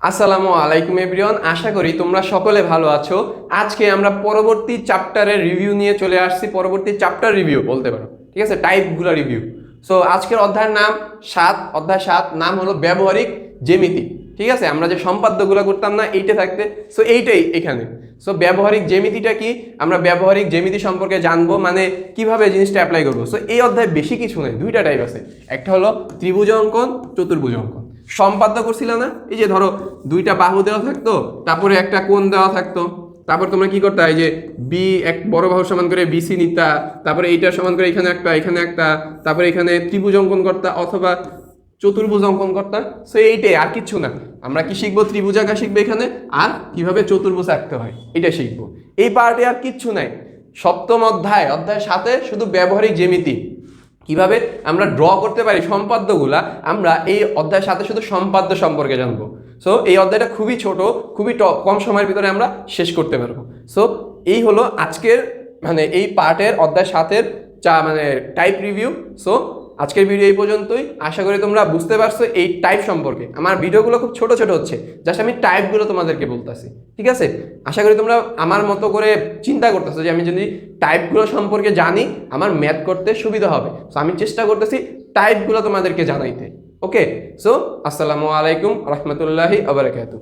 আসসালামু আলাইকুম এভরিওয়ান, আশা করি তোমরা সকলে ভালো আছো। আজকে আমরা পরবর্তী চ্যাপ্টারের রিভিউ নিয়ে চলে আসছি। পরবর্তী চ্যাপ্টার রিভিউ বলতে পারো, ঠিক আছে? টাইপগুলো রিভিউ। সো আজকের অধ্যায়ের নাম সাত, অধ্যায় সাত, নাম হলো ব্যবহারিক জেমিতি ঠিক আছে? আমরা যে সম্পাদ্যগুলো করতাম না, এইটা থাকতে সো এইটাই এখানে। সো ব্যবহারিক জেমিতিটা কি? আমরা ব্যবহারিক জেমিতি সম্পর্কে জানব মানে কীভাবে জিনিসটা অ্যাপ্লাই করব। সো এই অধ্যায় বেশি কিছু নেই, দুইটা টাইপ আছে। একটা হলো ত্রিভুজ অঙ্কন, চতুর্ভুজ অঙ্কন। সম্পাদ্য করছিল না? এই যে ধরো, দুইটা বাহু দেওয়া থাকতো, তারপরে একটা কোণ দেওয়া থাকতো। তারপর তোমরা কি করতে? এই যে বি এক বড় বাহু সমান করে বিসি নিতা, তারপরে এইটা সমান করে এখানে একটা এখানে একটা, তারপরে এখানে ত্রিভুজ অঙ্কন কর্তা, অথবা চতুর্ভুজ অঙ্কন করতা। সো এইটাই আর কিচ্ছু না। আমরা কি শিখব? ত্রিভুজ আঁকা শিখব এখানে? আর কীভাবে চতুর্ভুজ আঁকতে হয়? এটা শিখব। এই পার্টে আর কিচ্ছু নাই। সপ্তম অধ্যায় অধ্যায় সাথে শুধু ব্যবহারিক জ্যামিতি। কীভাবে আমরা ড্র করতে পারি সম্পাদ্যগুলা, আমরা এই অধ্যায়ের সাথে শুধু সম্পাদ্য সম্পর্কে জানব। সো এই অধ্যায়টা খুবই ছোট, খুবই কম সময়ের ভিতরে আমরা শেষ করতে পারব। সো এই হলো আজকের মানে এই পার্টের অধ্যায় সাতের চা মানে টাইপ রিভিউ সো আজকের ভিডিও এই পর্যন্তই। আশা করি তোমরা বুঝতে পারছ এই টাইপ সম্পর্কে। আমার ভিডিওগুলো খুব ছোট ছোট হচ্ছে জাস্ট আমি টাইপগুলো তোমাদেরকে বলতেছি, ঠিক আছে? আশা করি তোমরা আমার মতো করে চিন্তা করতেছো যে আমি যদি টাইপগুলো সম্পর্কে জানি, আমার ম্যাথ করতে সুবিধা হবে। সো আমি চেষ্টা করতেছি টাইপগুলো তোমাদেরকে জানাইতে ওকে সো আসসালামু আলাইকুম, রহমতুল্লাহি আবরাকাতু